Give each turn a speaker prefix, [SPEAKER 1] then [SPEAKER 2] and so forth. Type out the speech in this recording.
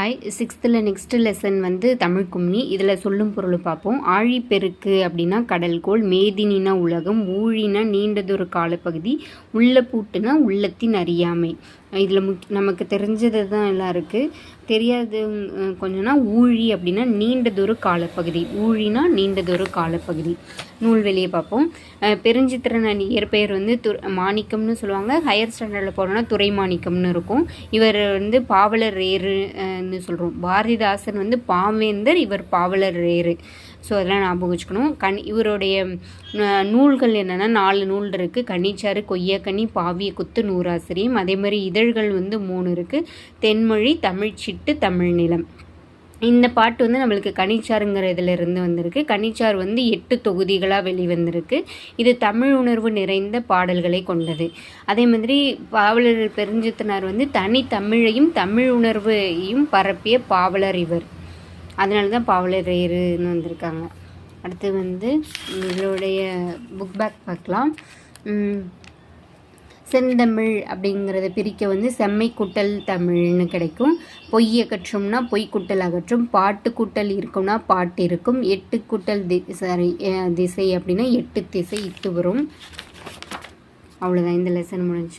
[SPEAKER 1] Hi சிக்ஸ்த்தில் next lesson வந்து தமிழ் கும்மி. இதில் சொல்லும் பொருள் பார்ப்போம். ஆழிப்பெருக்கு அப்படின்னா கடல்கோள் மேதினா உலகம் ஊழினா நீண்டதொரு காலப்பகுதி உள்ள பூட்டுனா உள்ளத்தின் அறியாமை. இதில் முக் நமக்கு தெரிஞ்சது தான் எல்லாம் இருக்குது தெரியாது கொஞ்சம்னா ஊழி அப்படின்னா நீண்டதொரு காலப்பகுதி. ஊழினா நீண்டதொரு காலப்பகுதி. நூல்வெளியை பார்ப்போம். பெருஞ்சித்திரன் இயற்பெயர் வந்து து மாணிக்கம்னு சொல்லுவாங்க. ஹையர் ஸ்டாண்டர்டில் போகிறோன்னா துறை மாணிக்கம்னு இருக்கும். இவர் வந்து பாவலர் அப்படின்னு சொல்கிறோம் பாரதிதாசன் வந்து பாவேந்தர் இவர் பாவலர் ரேரு ஸோ அதெல்லாம் ஞாபகம் வச்சுக்கணும். கண் இவருடைய நூல்கள் என்னென்னா நாலு நூல் இருக்குது கன்னிச்சாறு கொய்யாக்கனி பாவிய குத்து நூறாசிரியம். அதே மாதிரி இதழ்கள் வந்து மூணு இருக்குது தென்மொழி தமிழ்ச்சிட்டு தமிழ்நிலம். இந்த பாட்டு வந்து நம்மளுக்கு கனிச்சாருங்கிற இதில் இருந்து வந்திருக்கு. கனிச்சார் வந்து எட்டு தொகுதிகளாக வெளிவந்திருக்கு. இது தமிழ் உணர்வு நிறைந்த பாடல்களை கொண்டது. அதே மாதிரி பாவலர் பெருஞ்சித்தனார் வந்து தனி தமிழையும் தமிழ் உணர்வையும் பரப்பிய பாவலர் இவர். அதனால தான் பாவலர் ரேருன்னு வந்திருக்காங்க. அடுத்து வந்து இவருடைய புக் பேக் பார்க்கலாம். செந்தமிழ் அப்படிங்கிறத பிரிக்க வந்து செம்மை குட்டல் தமிழ்னு கிடைக்கும். பொய் அகற்றும்னா பொய் குட்டல் அகற்றும். பாட்டு குட்டல் இருக்கும்னா பாட்டு இருக்கும். எட்டு குட்டல் தி சாரி திசை அப்படின்னா எட்டு திசை இட்டு வரும். அவ்வளோதான் இந்த லெசன் முடிஞ்சு